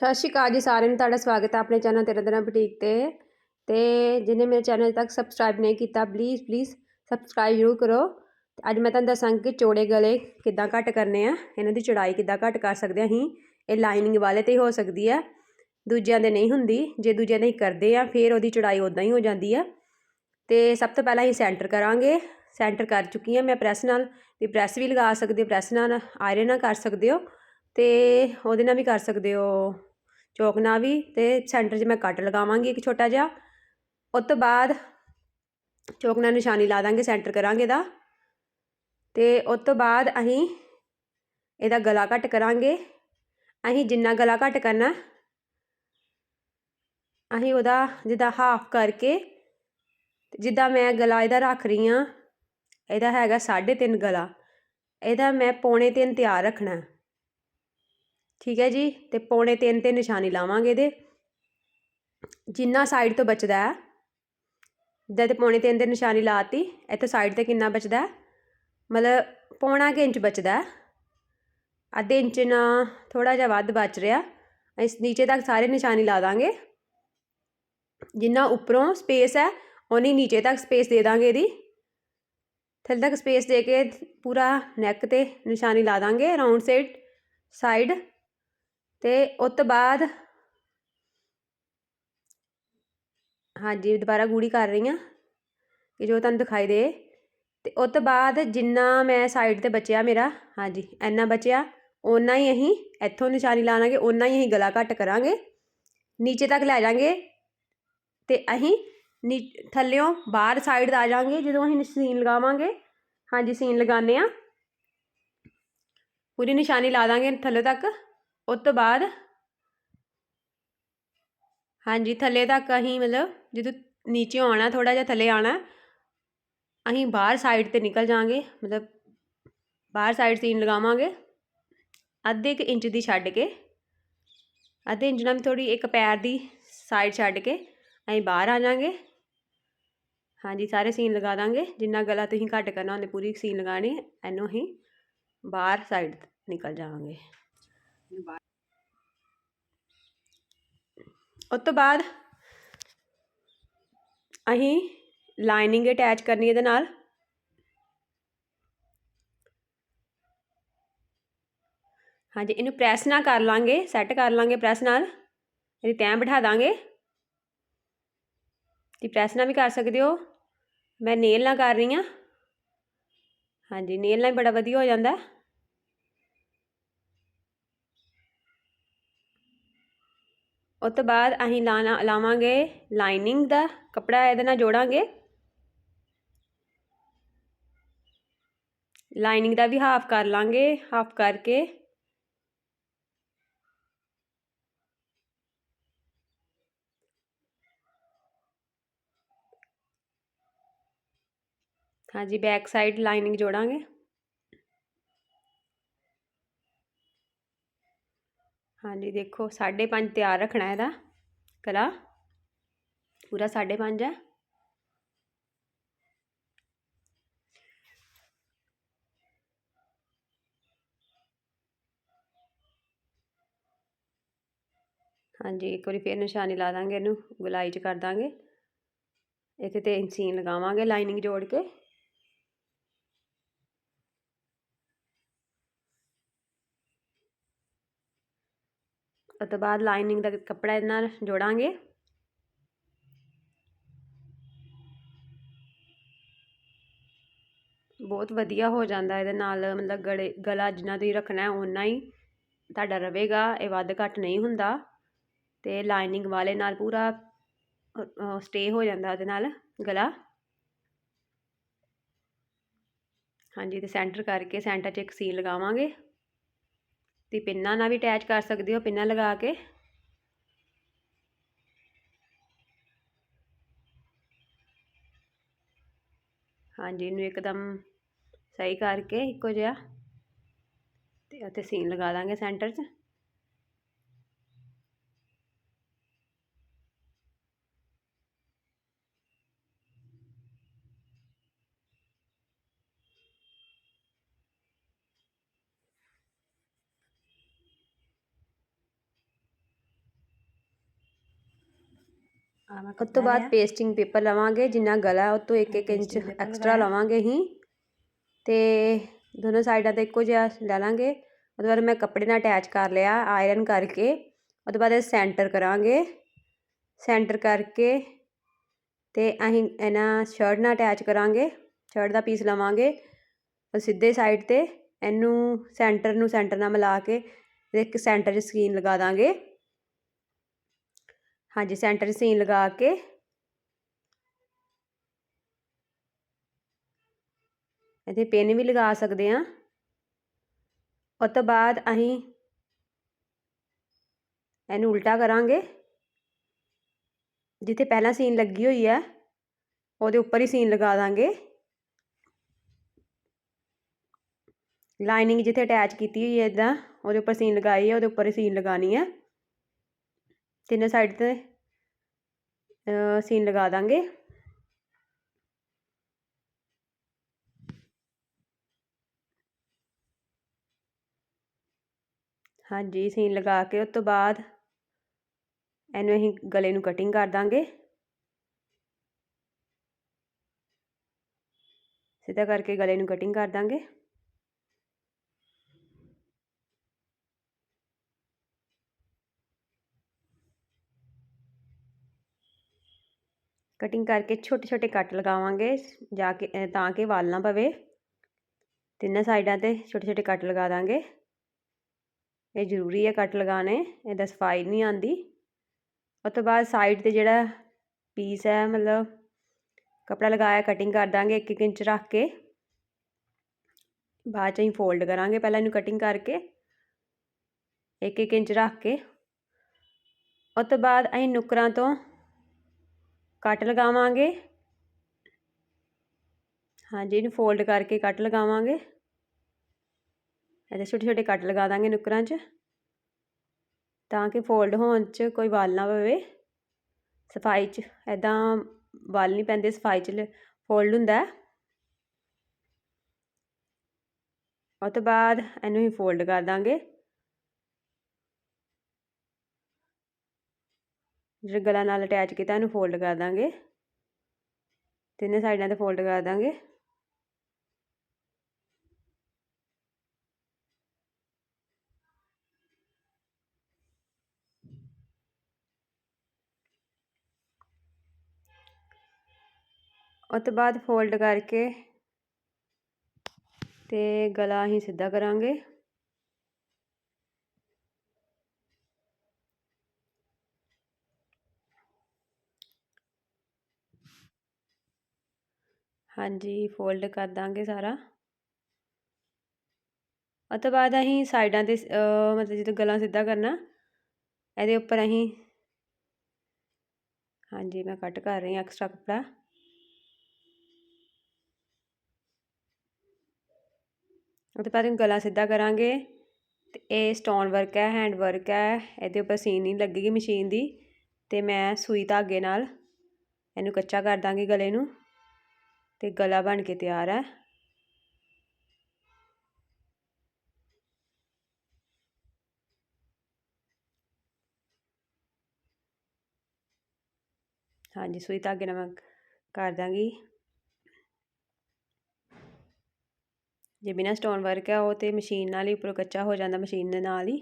ਸਤਿ ਸ਼੍ਰੀ ਅਕਾਲ ਜੀ ਸਾਰਿਆਂ ਨੂੰ, ਤੁਹਾਡਾ ਸਵਾਗਤ ਹੈ ਆਪਣੇ ਚੈਨਲ ਤੇਰਾ ਦਿਨਾ ਬੁਟੀਕ ਤੇ। ਤੇ ਜਿਹਨੇ ਮੇਰੇ ਚੈਨਲ ਤੱਕ ਸਬਸਕ੍ਰਾਈਬ ਨਹੀਂ ਕੀਤਾ ਪਲੀਜ਼ ਪਲੀਜ਼ ਸਬਸਕ੍ਰਾਈਬ ਜ਼ਰੂਰ ਕਰੋ। ਤੇ ਅੱਜ ਮੈਂ ਤੁਹਾਨੂੰ ਦੱਸਾਂਗੀ ਕਿ ਚੌੜੇ ਗਲੇ ਕਿੱਦਾਂ ਘੱਟ ਕਰਨੇ ਆ, ਇਹਨਾਂ ਦੀ ਚੌੜਾਈ ਕਿੱਦਾਂ ਘੱਟ ਕਰ ਸਕਦੇ ਅਸੀਂ। ਇਹ ਲਾਈਨਿੰਗ ਵਾਲੇ ਤੇ ਹੀ ਹੋ ਸਕਦੀ ਹੈ ਦੂਜਿਆਂ ਦੇ ਨਹੀਂ ਹੁੰਦੀ। ਜੇ ਦੂਜਿਆਂ ਦੇ ਹੀ ਕਰਦੇ ਆ, ਫਿਰ ਉਹਦੀ ਚੌੜਾਈ ਉਦਾਂ ਹੀ ਹੋ ਜਾਂਦੀ ਆ। ਤੇ ਸਭ ਤੋਂ ਪਹਿਲਾਂ ਅਸੀਂ ਸੈਂਟਰ ਕਰਾਂਗੇ। ਸੈਂਟਰ ਕਰ ਚੁੱਕੀ ਹਾਂ ਮੈਂ ਪ੍ਰੈਸ ਨਾਲ ਤੇ ਪ੍ਰੈਸ ਵੀ ਲਗਾ ਸਕਦੇ ਹੋ ਪ੍ਰੈਸ ਨਾਲ ਆਇਰਨ ਨਾਲ ਕਰ ਸਕਦੇ ਹੋ। ਤੇ ਉਹਦੇ ਨਾਲ ਵੀ ਕਰ ਸਕਦੇ ਹੋ। ਚੌਕਨਾ ਵੀ ਤੇ ਸੈਂਟਰ 'ਚ ਮੈਂ ਕੱਟ ਲਗਾਵਾਂਗੀ ਇੱਕ ਛੋਟਾ ਜਿਹਾ। ਉਸ ਤੋਂ ਬਾਅਦ ਚੌਕਨਾ ਨਿਸ਼ਾਨੀ ਲਾ ਦਾਂਗੇ, ਸੈਂਟਰ ਕਰਾਂਗੇ ਦਾ ਤੇ ਉਸ ਤੋਂ ਬਾਅਦ ਅਸੀਂ ਇਹਦਾ ਗਲਾ ਕੱਟ ਕਰਾਂਗੇ। ਅਸੀਂ ਜਿੰਨਾ ਗਲਾ ਕੱਟ ਕਰਨਾ, ਅਸੀਂ ਉਹਦਾ ਜਿੱਦਾਂ ਹਾਫ ਕਰਕੇ, ਜਿੱਦਾਂ ਮੈਂ ਗਲਾ ਇਹਦਾ ਰੱਖ ਰਹੀ ਹਾਂ, ਇਹਦਾ ਹੈਗਾ 3.5 ਗਲਾ। ਇਹਦਾ ਮੈਂ ਪੌਣੇ 3 ਤਿਆਰ ਰੱਖਣਾ। ਠੀਕ ਹੈ ਜੀ, ਤੇ ਪੌਣੇ 3 ਤੇ ਨਿਸ਼ਾਨੀ ਲਾਵਾਂਗੇ ਇਹਦੇ। ਜਿੰਨਾ ਸਾਈਡ ਤੋਂ ਬਚਦਾ ਹੈ, ਜਦ ਪੌਣੇ 3 ਤੇ ਨਿਸ਼ਾਨੀ ਲਾਤੀ, ਇੱਥੇ ਸਾਈਡ ਤੇ ਕਿੰਨਾ ਬਚਦਾ ਮਤਲਬ ਪੌਣਾ ਕਿ ਇੰਚ ਬਚਦਾ ਅੱਧੇ ਇੰਚ ਨਾ ਥੋੜਾ ਜਿਹਾ ਵੱਧ ਬਚ ਰਿਹਾ। ਇਸ ਨੀਚੇ ਤੱਕ ਸਾਰੇ ਨਿਸ਼ਾਨੀ ਲਾ ਦਾਂਗੇ। ਜਿੰਨਾ ਉੱਪਰੋਂ ਸਪੇਸ ਹੈ ਉਨੀ ਨੀਚੇ ਤੱਕ ਸਪੇਸ ਦੇ ਦਾਂਗੇ ਇਹਦੀ। ਥੱਲੇ ਤੱਕ ਸਪੇਸ ਦੇ ਕੇ ਪੂਰਾ ਨੈਕ ਤੇ ਨਿਸ਼ਾਨੀ ਲਾ ਦਾਂਗੇ ਰਾਉਂਡ ਸਾਈਡ ਸਾਈਡ ਅਤੇ ਉਹ ਤੋਂ ਬਾਅਦ ਹਾਂਜੀ, ਦੁਬਾਰਾ ਗੂੜ੍ਹੀ ਕਰ ਰਹੀ ਹਾਂ ਕਿ ਜੋ ਤੁਹਾਨੂੰ ਦਿਖਾਈ ਦੇ। ਅਤੇ ਉਹ ਤੋਂ ਬਾਅਦ ਜਿੰਨਾ ਮੈਂ ਸਾਈਡ ਤੇ ਬਚਿਆ ਮੇਰਾ, ਹਾਂਜੀ, ਇੰਨਾ ਬਚਿਆ, ਓਨਾ ਹੀ ਅਸੀਂ ਇੱਥੋਂ ਨਿਸ਼ਾਨੀ ਲਾਵਾਂਗੇ, ਓਨਾ ਹੀ ਅਸੀਂ ਗਲਾ ਘੱਟ ਕਰਾਂਗੇ, ਨੀਚੇ ਤੱਕ ਲੈ ਜਾਾਂਗੇ ਅਤੇ ਅਸੀਂ ਨੀ, ਥੱਲਿਓਂ ਬਾਹਰ ਸਾਈਡ ਆ ਜਾਾਂਗੇ ਜਦੋਂ ਅਸੀਂ ਸੀਨ ਲਗਾਵਾਂਗੇ, ਹਾਂਜੀ, ਸੀਨ ਲਗਾਉਂਦੇ ਆ ਪੂਰੀ ਨਿਸ਼ਾਨੀ ਲਾ ਦਾਂਗੇ ਥੱਲੇ ਤੱਕ। ਉਸ ਤੋਂ ਬਾਅਦ? ਹਾਂਜੀ, ਥੱਲੇ ਤੱਕ ਅਸੀਂ ਮਤਲਬ ਜਦੋਂ ਨੀਚੇ ਆਉਣਾ ਥੋੜਾ ਜਿਹਾ ਥੱਲੇ ਆਣਾ ਅਸੀਂ ਬਾਹਰ ਸਾਈਡ ਤੇ ਨਿਕਲ ਜਾਾਂਗੇ ਮਤਲਬ ਬਾਹਰ ਸਾਈਡ ਸੀਨ ਲਗਾਵਾਂਗੇ। ਅੱਧੇ ਇੱਕ ਇੰਚ ਦੀ ਛੱਡ ਕੇ, ਅੱਧੇ ਇੰਚ ਨਾਲ ਥੋੜੀ ਇੱਕ ਪੈਰ ਦੀ ਸਾਈਡ ਛੱਡ ਕੇ ਅਸੀਂ ਬਾਹਰ ਆ ਜਾਾਂਗੇ ਹਾਂਜੀ, ਸਾਰੇ ਸੀਨ ਲਗਾ ਦਾਂਗੇ, ਜਿੰਨਾ ਗਲਾ ਤੁਸੀਂ ਘੱਟ ਕਰਨਾ ਉਹਨੇ ਪੂਰੀ ਸੀਨ ਲਗਾਣੀ ਇਹਨੂੰ ਅਸੀਂ ਬਾਹਰ ਸਾਈਡ ਨਿਕਲ ਜਾਵਾਂਗੇ। ਉਸ ਤੋਂ ਬਾਅਦ ਅਸੀਂ ਲਾਈਨਿੰਗ ਅਟੈਚ ਕਰਨੀ ਇਹਦੇ ਨਾਲ। ਹਾਂਜੀ, ਇਹਨੂੰ ਪ੍ਰੈਸ ਨਾ ਕਰ ਲਾਂਗੇ ਸੈੱਟ ਕਰ ਲਾਂਗੇ ਪ੍ਰੈਸ ਨਾਲ। ਇਹਦੀ ਤੈਂ ਬਿਠਾ ਦਾਂਗੇ। ਤੇ ਪ੍ਰੈਸ ਨਾਲ ਵੀ ਕਰ ਸਕਦੇ ਹੋ। ਮੈਂ ਨੇਲ ਨਾਲ ਕਰ ਰਹੀ ਹਾਂ। ਹਾਂਜੀ ਨੇਲ ਨਾਲ ਬੜਾ ਵਧੀਆ ਹੋ ਜਾਂਦਾ। ਉਸ ਤੋਂ ਬਾਅਦ ਅਸੀਂ ਲਾਣਾ, ਲਾਵਾਂਗੇ ਲਾਈਨਿੰਗ ਦਾ ਕੱਪੜਾ ਇਹਦੇ ਨਾਲ ਜੋੜਾਂਗੇ। ਲਾਈਨਿੰਗ ਦਾ ਵੀ ਹਾਫ ਕਰ ਲਾਂਗੇ ਹਾਫ ਕਰਕੇ। ਹਾਂਜੀ ਬੈਕ ਸਾਈਡ ਲਾਈਨਿੰਗ ਜੋੜਾਂਗੇ। ਹਾਂਜੀ, ਦੇਖੋ 5.5 ਤਿਆਰ ਰੱਖਣਾ ਇਹਦਾ ਕਲਾ। ਪੂਰਾ 5.5 ਹੈ ਹਾਂਜੀ, ਇੱਕ ਵਾਰੀ ਫੇਰ ਨਿਸ਼ਾਨੀ ਲਾ ਦਾਂਗੇ ਇਹਨੂੰ, ਗੁਲਾਈ 'ਚ ਕਰ ਦਾਂਗੇ। ਇੱਥੇ ਤੇ ਸੀਨ ਲਗਾਵਾਂਗੇ ਲਾਈਨਿੰਗ ਜੋੜ ਕੇ। ਤੋਂ ਬਾਅਦ ਲਾਈਨਿੰਗ ਦਾ ਕੱਪੜਾ ਇਹਦੇ ਨਾਲ ਜੋੜਾਂਗੇ। ਬਹੁਤ ਵਧੀਆ ਹੋ ਜਾਂਦਾ ਇਹਦੇ ਨਾਲ, ਮਤਲਬ ਗਲੇ, ਗਲਾ ਜਿੰਨਾ ਤੁਸੀਂ ਰੱਖਣਾ ਹੈ ਓਨਾ ਹੀ ਤੁਹਾਡਾ ਰਵੇਗਾ ਇਹ ਵੱਧ ਘੱਟ ਨਹੀਂ ਹੁੰਦਾ। ਤੇ ਲਾਈਨਿੰਗ ਵਾਲੇ ਨਾਲ ਪੂਰਾ ਸਟੇ ਹੋ ਜਾਂਦਾ ਉਹਦੇ ਨਾਲ ਗਲਾ। ਹਾਂਜੀ, ਤੇ ਸੈਂਟਰ ਕਰਕੇ ਸੈਂਟਰ 'ਚ ਇੱਕ ਸੀਨ ਲਗਾਵਾਂਗੇ। ਤੇ ਪਿੰਨਾਂ ਨਾਲ ਵੀ ਅਟੈਚ ਕਰ ਸਕਦੇ ਹੋ, ਪਿੰਨਾਂ ਲਗਾ ਕੇ। ਹਾਂਜੀ, ਇਹਨੂੰ ਇੱਕਦਮ ਸਹੀ ਕਰਕੇ ਇੱਕੋ ਜਿਹਾ। ਤੇ ਉੱਥੇ ਸੀਨ ਲਗਾ ਦਾਂਗੇ ਸੈਂਟਰ 'ਚ। ਉਸ ਤੋਂ ਬਾਅਦ ਪੇਸਟਿੰਗ ਪੇਪਰ ਲਵਾਂਗੇ ਜਿੰਨਾ ਗਲਾ ਉਹ ਤੋਂ 1-1 ਇੰਚ ਐਕਸਟਰਾ। ਲਵਾਂਗੇ ਹੀ। ਤੇ ਦੋਨੋਂ ਸਾਈਡਾਂ ਤੇ ਇੱਕੋ ਜਿਹਾ ਲੈ ਲਾਂਗੇ। ਉਹਦੇ ਬਾਅਦ ਮੈਂ ਕੱਪੜੇ ਨਾਲ ਅਟੈਚ ਕਰ ਲਿਆ ਆਇਰਨ ਕਰਕੇ। ਉਹਦੇ ਬਾਅਦ ਇਹ ਸੈਂਟਰ ਕਰਾਂਗੇ। ਸੈਂਟਰ ਕਰਕੇ ਤੇ ਅਸੀਂ ਇਹਨਾਂ ਸ਼ਰਟ ਨਾਲ ਅਟੈਚ ਕਰਾਂਗੇ। ਸ਼ਰਟ ਦਾ ਪੀਸ ਲਵਾਂਗੇ। ਉਹ ਸਿੱਧੇ ਸਾਈਡ ਤੇ ਇਹਨੂੰ ਸੈਂਟਰ ਨੂੰ ਸੈਂਟਰ ਨਾਲ ਮਿਲਾ ਕੇ ਤੇ ਇੱਕ ਸੈਂਟਰ 'ਚ ਸਕੀਨ ਲਗਾ ਦਾਂਗੇ। ਹਾਂਜੀ ਸੈਂਟਰ 'ਚ ਸੀਨ ਲਗਾ ਕੇ। ਇਹਦੇ ਪਿੰਨ ਵੀ ਲਗਾ ਸਕਦੇ ਆ ਉਸ ਤੋਂ ਬਾਅਦ ਅਸੀਂ ਇਹਨੂੰ ਉਲਟਾ ਕਰਾਂਗੇ। ਜਿੱਥੇ ਪਹਿਲਾਂ ਸੀਨ ਲੱਗੀ ਹੋਈ ਹੈ, ਉਹਦੇ ਉੱਪਰ ਹੀ ਸੀਨ ਲਗਾ ਦਾਂਗੇ। ਲਾਈਨਿੰਗ ਜਿੱਥੇ ਅਟੈਚ ਕੀਤੀ ਹੋਈ ਹੈ ਇਦਾਂ ਉਹਦੇ ਉੱਪਰ ਸੀਨ ਲਗਾਈ ਹੈ, ਉਹਦੇ ਉੱਪਰ ਹੀ ਸੀਨ ਲਗਾਣੀ ਹੈ। ਤਿੰਨੇ ਸਾਈਡ ਤੇ ਸੀਨ ਲਗਾ ਦਾਂਗੇ। ਹਾਂਜੀ ਸੀਨ ਲਗਾ ਕੇ ਉਸ ਤੋਂ ਬਾਅਦ ਇਹਨੂੰ ਅਸੀਂ ਗਲੇ ਨੂੰ ਕਟਿੰਗ ਕਰ ਦਾਂਗੇ। ਸਿੱਧਾ ਕਰਕੇ ਗਲੇ ਨੂੰ ਕਟਿੰਗ ਕਰ ਦਾਂਗੇ। ਕਟਿੰਗ ਕਰਕੇ ਛੋਟੇ ਛੋਟੇ ਕੱਟ ਲਗਾਵਾਂਗੇ ਜਾ ਕੇ ਤਾਂ ਕਿ ਵਾਲ ਨਾ ਪਵੇ। ਤਿੰਨਾਂ ਸਾਈਡਾਂ ਤੇ ਛੋਟੇ ਛੋਟੇ ਕੱਟ ਲਗਾ ਦਾਂਗੇ। ਇਹ ਜ਼ਰੂਰੀ ਹੈ ਕੱਟ ਲਗਾਣੇ ਇਹਦਾ ਸਫ਼ਾਈ ਨਹੀਂ ਆਂਦੀ ਉਸ ਤੋਂ ਬਾਅਦ ਸਾਈਡ ਤੇ ਜਿਹੜਾ ਪੀਸ ਹੈ, ਮਤਲਬ ਕਪੜਾ ਲਗਾਇਆ, ਕਟਿੰਗ ਕਰ ਦਾਂਗੇ 1 ਇੰਚ ਰੱਖ ਕੇ। ਬਾਅਦ ਚ ਅਸੀਂ ਫੋਲਡ ਕਰਾਂਗੇ ਪਹਿਲਾਂ ਇਹਨੂੰ ਕਟਿੰਗ ਕਰਕੇ। 1 ਇੰਚ ਰੱਖ ਕੇ। ਉਸ ਤੋਂ ਬਾਅਦ ਅਸੀਂ ਨੁਕਰਾਂ ਤੋਂ ਕੱਟ ਲਗਾਵਾਂਗੇ। ਹਾਂਜੀ, ਇਹਨੂੰ ਫੋਲਡ ਕਰਕੇ ਕੱਟ ਲਗਾਵਾਂਗੇ। ਇਹਦੇ ਛੋਟੇ ਛੋਟੇ ਕੱਟ ਲਗਾ ਦਾਂਗੇ ਨੁਕਰਾਂ 'ਚ। ਤਾਂ ਕਿ ਫੋਲਡ ਹੋਣ 'ਚ ਕੋਈ ਵਾਲ ਨਾ ਪਵੇ। ਸਫ਼ਾਈ 'ਚ ਐਦਾਂ ਵਾਲ ਨਹੀਂ ਪੈਂਦੇ, ਸਫ਼ਾਈ 'ਚ ਫੋਲਡ ਹੁੰਦਾ। ਉਹ ਤੋਂ ਬਾਅਦ ਇਹਨੂੰ ਹੀ ਫੋਲਡ ਕਰ ਦਾਂਗੇ। ਜਿਹੜਾ ਗਲਾ ਨਾਲ ਅਟੈਚ ਕੀਤਾ ਇਹਨੂੰ ਫੋਲਡ ਕਰ ਦਾਂਗੇ। ਤਿੰਨੇ ਸਾਈਡਾਂ ਤੇ ਫੋਲਡ ਕਰ ਦਾਂਗੇ। ਉਸ ਤੋਂ ਬਾਅਦ ਫੋਲਡ ਕਰਕੇ ਤੇ ਗਲਾ ਅਸੀਂ ਸਿੱਧਾ ਕਰਾਂਗੇ। ਹਾਂਜੀ ਫੋਲਡ ਕਰ ਦਾਂਗੇ ਸਾਰਾ। ਉਹ ਤੋਂ ਬਾਅਦ ਅਸੀਂ ਸਾਈਡਾਂ ਤੇ ਮਤਲਬ ਜਦੋਂ ਗਲਾ ਸਿੱਧਾ ਕਰਨਾ, ਇਹਦੇ ਉੱਪਰ ਅਸੀਂ ਹਾਂਜੀ, ਮੈਂ ਕੱਟ ਕਰ ਰਹੀ ਹਾਂ ਐਕਸਟਰਾ ਕੱਪੜਾ। ਉਹ ਤੋਂ ਬਾਅਦ ਗਲਾ ਸਿੱਧਾ ਕਰਾਂਗੇ ਤੇ ਇਹ ਸਟੋਨ ਵਰਕ ਹੈ ਹੈਂਡ ਵਰਕ ਹੈ, ਇਹਦੇ ਉੱਪਰ ਸੀਨ ਨਹੀਂ ਲੱਗੇਗੀ ਮਸ਼ੀਨ ਦੀ ਤੇ ਮੈਂ ਸੂਈ ਧਾਗੇ ਨਾਲ ਇਹਨੂੰ ਕੱਚਾ ਕਰ ਦਾਂਗੀ ਗਲੇ ਨੂੰ। ਤੇ ਗਲਾ ਬਣ ਕੇ ਤਿਆਰ ਹੈ ਹਾਂਜੀ, ਸੂਈ ਧਾਗੇ ਨਾਲ ਮੈਂ ਕਰ ਦਾਂਗੀ। ਜੇ ਬਿਨਾ ਸਟੋਨ ਵਰਕ ਹੈ ਉਹ ਤੇ ਮਸ਼ੀਨ ਨਾਲ ਹੀ ਉੱਪਰੋਂ ਕੱਚਾ ਹੋ ਜਾਂਦਾ ਮਸ਼ੀਨ ਦੇ ਨਾਲ ਹੀ।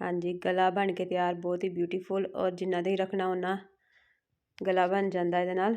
ਹਾਂਜੀ, ਗਲਾ ਬਣ ਕੇ ਤਿਆਰ, ਬਹੁਤ ਹੀ ਬਿਊਟੀਫੁਲ ਔਰ ਜਿੰਨਾ ਦੇ ਰੱਖਣਾ, ਉਹਨਾਂ ਗਲਾ ਬਣ ਜਾਂਦਾ ਇਹਦੇ ਨਾਲ।